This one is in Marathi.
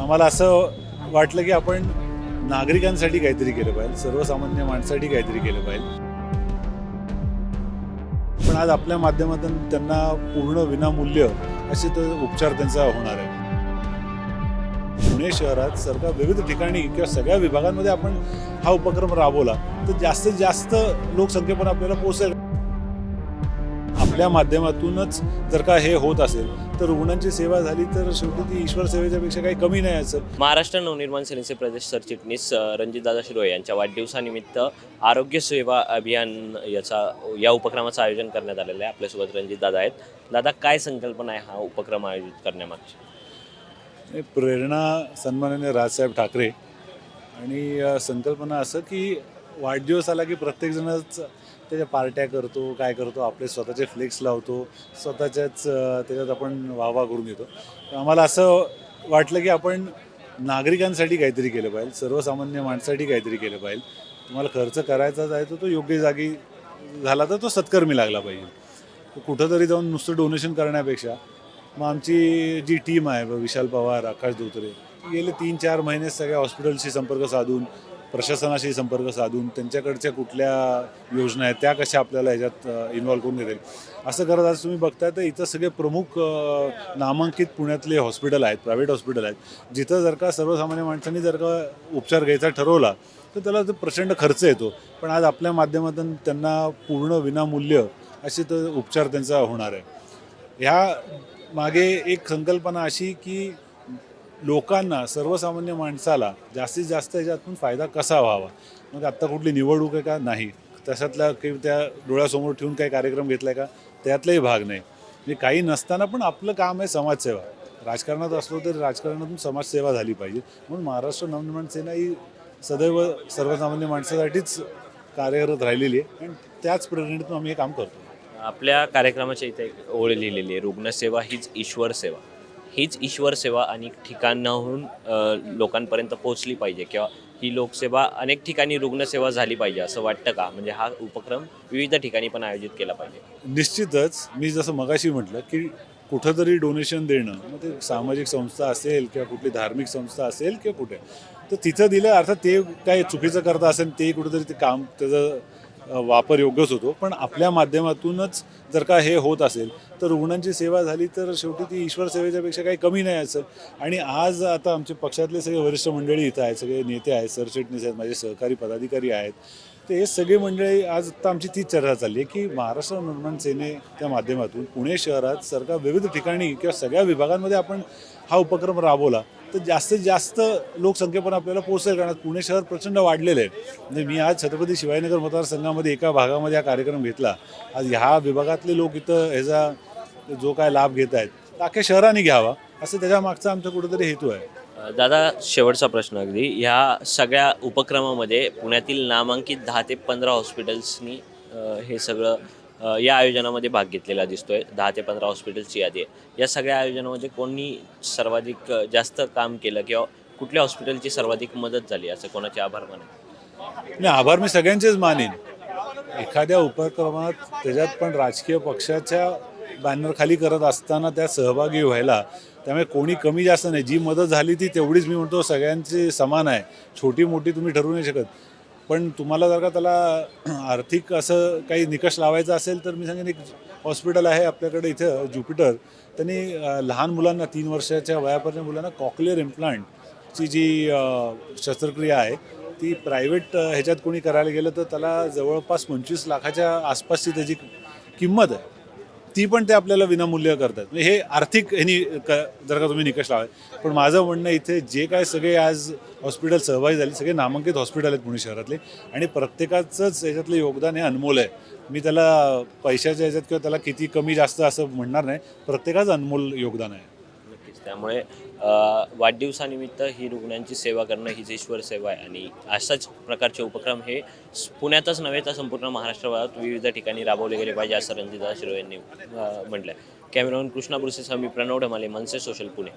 आम्हाला असं वाटलं की आपण नागरिकांसाठी काहीतरी केलं पाहिजे सर्वसामान्य माणसासाठी काहीतरी केलं पाहिजे. पण आज आपल्या माध्यमातून त्यांना पूर्ण विनामूल्य असे तर उपचार त्यांचा होणार आहे. पुणे शहरात सरकार विविध ठिकाणी किंवा सगळ्या विभागांमध्ये आपण हा उपक्रम राबवला तर जास्तीत जास्त लोकसंख्येपर्यंत आपल्याला पोहोचेल. आपल्या माध्यमातूनच जर का हे होत असेल तर रुग्णांची सेवा झाली तर शेवटी ती ईश्वर सेवेच्या पेक्षा काही कमी नाही असं. महाराष्ट्र नवनिर्माण सेनेचे प्रदेश सरचिटणीस रणजितदादा शिरोळे यांच्या वाढदिवसानिमित्त आरोग्य सेवा अभियान याचा या उपक्रमाचं आयोजन करण्यात आलेलं आहे. आपल्यासोबत रणजितदादा आहेत. दादा काय संकल्पना आहे हा उपक्रम आयोजित करण्यामागची? प्रेरणा सन्माननीय राजसाहेब ठाकरे आणि संकल्पना असं की वाढदिवस आला की प्रत्येकजणच त्याच्या पार्ट्या करतो काय करतो आपले स्वतःचे फ्लेक्स लावतो स्वतःच्याच त्याच्यात आपण वाहवा करून घेतो. आम्हाला असं वाटलं की आपण नागरिकांसाठी काहीतरी केलं पाहिजे सर्वसामान्य माणसासाठी काहीतरी केलं पाहिजे. तुम्हाला खर्च करायचाच आहे तर तो योग्य जागी झाला तर तो सत्कर्मी लागला पाहिजे. कुठंतरी जाऊन नुसतं डोनेशन करण्यापेक्षा मग आमची जी टीम आहे ब- विशाल पवार आकाश धोत्रे गेले तीन चार महिने सगळ्या हॉस्पिटलशी संपर्क साधून प्रशासनाशी संपर्क साधून त्यांच्याकडच्या कुठल्या योजना आहेत त्या कशा आपल्याला ह्याच्यात इन्व्हॉल्व करून घेतील असं करत आज तुम्ही बघताय तर इथं सगळे प्रमुख नामांकित पुण्यातले हॉस्पिटल आहेत प्रायव्हेट हॉस्पिटल आहेत. जिथं जर का सर्वसामान्य माणसांनी जर का उपचार घ्यायचा ठरवला तर त्याला तो प्रचंड खर्च येतो. पण आज आपल्या माध्यमातून त्यांना पूर्ण विनामूल्य असे तर उपचार त्यांचा होणार आहे. ह्या मागे एक संकल्पना अशी की लोकांना सर्वसामान्य माणसाला जास्तीत जास्त याच्यातून फायदा कसा व्हावा? मग आत्ता कुठली निवडणूक आहे का? नाही. तशातला काही त्या डोळ्यासमोर ठेवून काही कार्यक्रम घेतला आहे का? त्यातलाही भाग नाही. म्हणजे काही नसताना पण आपलं काम आहे समाजसेवा. राजकारणात असलो तरी राजकारणातून समाजसेवा झाली पाहिजे. म्हणून महाराष्ट्र नवनिर्माण सेना ही सदैव सर्वसामान्य माणसासाठीच कार्यरत राहिलेली आहे आणि त्याच प्रेरणेतून आम्ही हे काम करतो. आपल्या कार्यक्रमाच्या इथे ओळ लिहिलेली आहे रुग्णसेवा हीच ईश्वर सेवा. हीच ईश्वर सेवा अनेक ठिकाणाहून लोकांपर्यंत पोहोचली पाहिजे किंवा ही लोकसेवा अनेक ठिकाणी रुग्णसेवा झाली पाहिजे असं वाटतं का? म्हणजे हा उपक्रम विविध ठिकाणी पण आयोजित केला पाहिजे. निश्चितच. मी जसं मगाशी म्हटलं की कुठंतरी डोनेशन देणं मग ते सामाजिक संस्था असेल किंवा कुठली धार्मिक संस्था असेल किंवा कुठे तर तिथं दिलं अर्थात ते काय चुकीचं करता असेल ते कुठंतरी ते काम त्याचं वापर योग्यच होतो. पण आपल्या माध्यमातूनच जर का हे होत असेल तर रुग्णांची सेवा झाली तर शेवटी ती ईश्वर सेवेच्यापेक्षा काही कमी नाही असं. आणि आज आता आमचे पक्षातले सगळे वरिष्ठ मंडळी इथं आहेत सगळे नेते आहेत सरचिटणीस आहेत माझे सहकारी पदाधिकारी आहेत. ते हे सगळे मंडळी आज आता आमची तीच चर्चा चालली आहे की महाराष्ट्र निर्माण सेनेच्या माध्यमातून पुणे शहरात सरकार विविध ठिकाणी किंवा सगळ्या विभागांमध्ये आपण हा उपक्रम राबवला. तर जास्तीत जास्त लोकसंख्येपर्यंत आपल्याला पोहोचेल कारण पुणे शहर प्रचंड वाढलेलं आहे. म्हणजे मी आज छत्रपती शिवाजीनगर मतदारसंघामध्ये एका भागामध्ये हा कार्यक्रम घेतला. आज ह्या विभागातले लोक इथं ह्याचा जो काय लाभ घेत आहेत अख्ख्या शहराने घ्यावा. असं त्याच्या मागचा आमचा कुठेतरी हेतू आहे. दादा शेवटचा प्रश्न अगदी. ह्या सगळ्या उपक्रमामध्ये पुण्यातील नामांकित दहा ते पंधरा हॉस्पिटल्सनी हे सगळं या आयोजनामध्ये भाग घेतलेला दिसतोय. दहा ते पंधरा हॉस्पिटल्सची यादी आहे. या सगळ्या आयोजनामध्ये कोणी सर्वाधिक जास्त काम केलं किंवा कुठल्या हॉस्पिटलची सर्वाधिक मदत झाली असं कोणाचे आभार माने नाही आभार मी सगळ्यांचेच मानेन. एखाद्या उपक्रमात त्याच्यात पण राजकीय पक्षाच्या बॅनरखाली करत असताना त्यात सहभागी व्हायला त्यामुळे कोणी कमी जास्त नाही. जी मदत झाली ती तेवढीच मी म्हणतो सगळ्यांची समान आहे. छोटी मोठी तुम्ही ठरवू नाही शकत. पण तुम्हाला जर का त्याला आर्थिक असं काही निकष लावायचा असेल तर मी सांगेन एक हॉस्पिटल आहे आपल्याकडे इथं ज्युपिटर. त्यांनी लहान मुलांना तीन वर्षाच्या वयापर्यंत मुलांना कॉक्लिअर इम्प्लांटची जी शस्त्रक्रिया आहे ती प्रायव्हेट ह्याच्यात कोणी करायला गेलं तर त्याला जवळपास पंचवीस लाखाच्या आसपासची त्याची किंमत आहे. ती पण ते आपल्याला विनामूल्य करतात. म्हणजे हे आर्थिक ह्यानी क जर का तुम्ही निकष लावाय पण माझं म्हणणं इथे जे काय सगळे आज हॉस्पिटल सहभागी झाले सगळे नामांकित हॉस्पिटल आहेत पुणे शहरातले आणि प्रत्येकाचंच याच्यातलं योगदान हे अनमोल आहे. मी त्याला पैशाच्या ह्याच्यात किंवा त्याला किती कमी जास्त असं म्हणणार नाही. प्रत्येकाचं अनमोल योगदान आहे. नक्कीच. त्यामुळे वाढदिवसानिमित्त ही रुग्णांची सेवा करणं हीच ईश्वर सेवा आहे आणि अशाच प्रकारचे उपक्रम हे पुण्यातच नव्हे तर संपूर्ण महाराष्ट्रभरात विविध ठिकाणी राबवले गेले पाहिजे असं रणजिता शिरो यांनी म्हटलं आहे कृष्णा बुरसेसह मी प्रणव ढमाले मनसे सोशल पुणे.